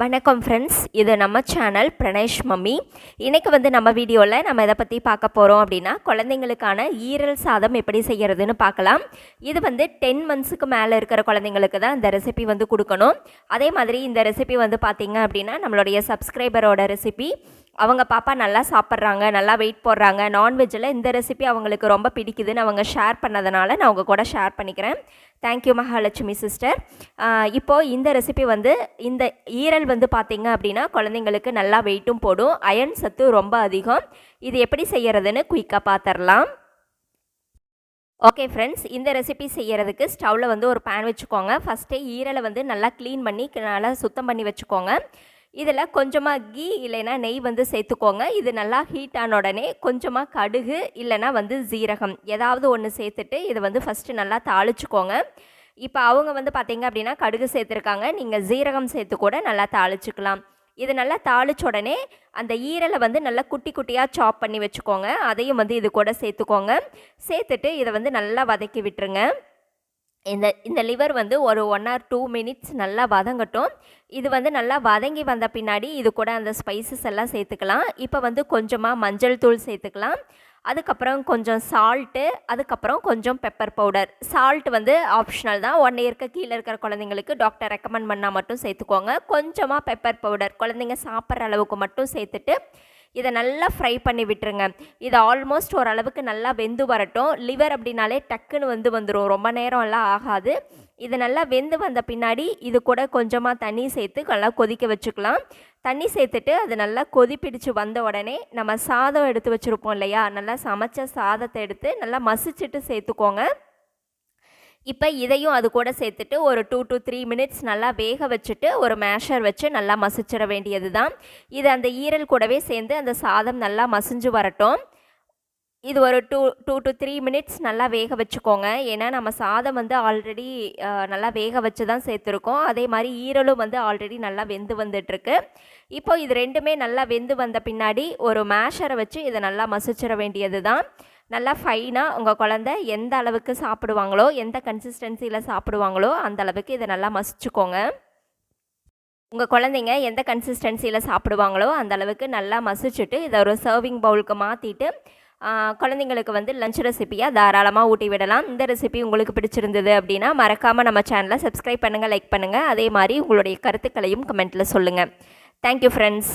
வணக்கம் ஃப்ரெண்ட்ஸ் இது நம்ம சேனல் பிரணேஷ் மம்மி. இன்றைக்கி வந்து நம்ம வீடியோவில் நம்ம இதை பற்றி பார்க்க போகிறோம் அப்படின்னா குழந்தைங்களுக்கான ஈரல் சாதம் எப்படி செய்கிறதுன்னு பார்க்கலாம். இது வந்து டென் மந்த்ஸுக்கு மேலே இருக்கிற குழந்தைங்களுக்கு தான் இந்த ரெசிபி வந்து கொடுக்கணும். அதே மாதிரி இந்த ரெசிபி வந்து பார்த்திங்க அப்படின்னா நம்மளுடைய சப்ஸ்கிரைபரோட ரெசிபி அவங்க பாப்பா நல்லா சாப்பிட்றாங்க நல்லா வெயிட் போடுறாங்க. நான்வெஜ்ஜில் இந்த ரெசிபி அவங்களுக்கு ரொம்ப பிடிக்குதுன்னு அவங்க ஷேர் பண்ணதுனால நான் அவங்க கூட ஷேர் பண்ணிக்கிறேன். தேங்க்யூ மகாலட்சுமி சிஸ்டர் இப்போது இந்த ரெசிபி வந்து இந்த ஈரல் வந்து பார்த்திங்க அப்படின்னா குழந்தைங்களுக்கு நல்லா வெயிட்டும் போடும். அயன் சத்து ரொம்ப அதிகம். இது எப்படி செய்கிறதுன்னு குயிக்காக பார்த்துடலாம் ஓகே ஃப்ரெண்ட்ஸ் இந்த ரெசிபி செய்கிறதுக்கு ஸ்டவ்வில் வந்து ஒரு பேன் வச்சுக்கோங்க. ஃபஸ்ட்டே ஈரலை வந்து நல்லா க்ளீன் பண்ணி நல்லா சுத்தம் பண்ணி வச்சுக்கோங்க. இதில் கொஞ்சமாக கீ இல்லைன்னா நெய் வந்து சேர்த்துக்கோங்க. இது நல்லா ஹீட் ஆன உடனே கொஞ்சமாக கடுகு இல்லைனா வந்து ஜீரகம் ஏதாவது ஒன்று சேர்த்துட்டு இதை வந்து ஃபஸ்ட்டு நல்லா தாளிச்சுக்கோங்க. இப்போ அவங்க வந்து பார்த்திங்க அப்படின்னா கடுகு சேர்த்துருக்காங்க. நீங்கள் ஜீரகம் சேர்த்து கூட நல்லா தாளிச்சுக்கலாம். இது நல்லா தாளிச்ச உடனே அந்த ஈரலை வந்து நல்லா குட்டி குட்டியாக சாப் பண்ணி வச்சுக்கோங்க. அதையும் வந்து இது கூட சேர்த்துக்கோங்க. சேர்த்துட்டு இதை வந்து நல்லா வதக்கி விட்டுருங்க. இந்த இந்த லிவர் வந்து ஒரு ஒன் ஆர் டூ மினிட்ஸ் நல்லா வதங்கட்டும். இது வந்து நல்லா வதங்கி வந்த பின்னாடி இது கூட அந்த ஸ்பைசஸ் எல்லாம் சேர்த்துக்கலாம். இப்போ வந்து கொஞ்சமாக மஞ்சள் தூள் சேர்த்துக்கலாம். அதுக்கப்புறம் கொஞ்சம் சால்ட்டு அதுக்கப்புறம் கொஞ்சம் பெப்பர் பவுடர் சால்ட் வந்து ஆப்ஷனல் தான். ஒன் இயர்க்கு கீழே இருக்கிற குழந்தைங்களுக்கு டாக்டர் ரெக்கமெண்ட் பண்ணால் மட்டும் சேர்த்துக்கோங்க. கொஞ்சமாக பெப்பர் பவுடர் குழந்தைங்க சாப்பிட்ற அளவுக்கு மட்டும் சேர்த்துட்டு இதை நல்லா ஃப்ரை பண்ணி விட்டுருங்க. இது ஆல்மோஸ்ட் ஓரளவுக்கு நல்லா வெந்து வரட்டும். லிவர் அப்படின்னாலே டக்குன்னு வந்து வந்துடும் ரொம்ப நேரம் எல்லாம் ஆகாது. இது நல்லா வெந்து வந்த பின்னாடி இது கூட கொஞ்சமாக தண்ணி சேர்த்து நல்லா கொதிக்க வச்சுக்கலாம். தண்ணி சேர்த்துட்டு அது நல்லா கொதி பிடிச்சு வந்த உடனே நம்ம சாதம் எடுத்து வச்சுருப்போம் இல்லையா? நல்லா சமைச்ச சாதத்தை எடுத்து நல்லா மசிச்சுட்டு சேர்த்துக்கோங்க. இப்போ இதையும் அது கூட சேர்த்துட்டு ஒரு டூ டு த்ரீ மினிட்ஸ் நல்லா வேக வச்சுட்டு ஒரு மேஷர் வச்சு நல்லா மசிச்சிட வேண்டியது தான் இது அந்த ஈரல் கூடவே சேர்ந்து அந்த சாதம் நல்லா மசிஞ்சு வரட்டும். இது ஒரு two two to three minutes நல்லா வேக வச்சுக்கோங்க. ஏன்னா நம்ம சாதம் வந்து ஆல்ரெடி நல்லா வேக வச்சு தான் சேர்த்துருக்கோம். அதே மாதிரி ஈரலும் வந்து ஆல்ரெடி நல்லா வெந்து வந்துட்டுருக்கு. இப்போ இது ரெண்டுமே நல்லா வெந்து வந்த பின்னாடி ஒரு மேஷரை வச்சு இதை நல்லா மசிச்சிட வேண்டியது தான் நல்லா ஃபைனாக உங்கள் குழந்த எந்த அளவுக்கு சாப்பிடுவாங்களோ எந்த கன்சிஸ்டன்சியில் சாப்பிடுவாங்களோ அந்த அளவுக்கு இதை நல்லா மசிச்சுக்கோங்க. உங்கள் குழந்தைங்க எந்த கன்சிஸ்டன்சியில் சாப்பிடுவாங்களோ அந்த அளவுக்கு நல்லா மசிச்சுட்டு இதை ஒரு சர்விங் பவுலுக்கு மாற்றிட்டு குழந்தைங்களுக்கு வந்து லஞ்ச் ரெசிப்பியாக தாராளமாக ஊட்டி விடலாம். இந்த ரெசிபி உங்களுக்கு பிடிச்சிருந்தது அப்படின்னா மறக்காமல் நம்ம சேனலை சப்ஸ்கிரைப் பண்ணுங்கள் லைக் பண்ணுங்கள் அதே மாதிரி உங்களுடைய கருத்துக்களையும் கமெண்ட்டில் சொல்லுங்கள் தேங்க்யூ ஃப்ரெண்ட்ஸ்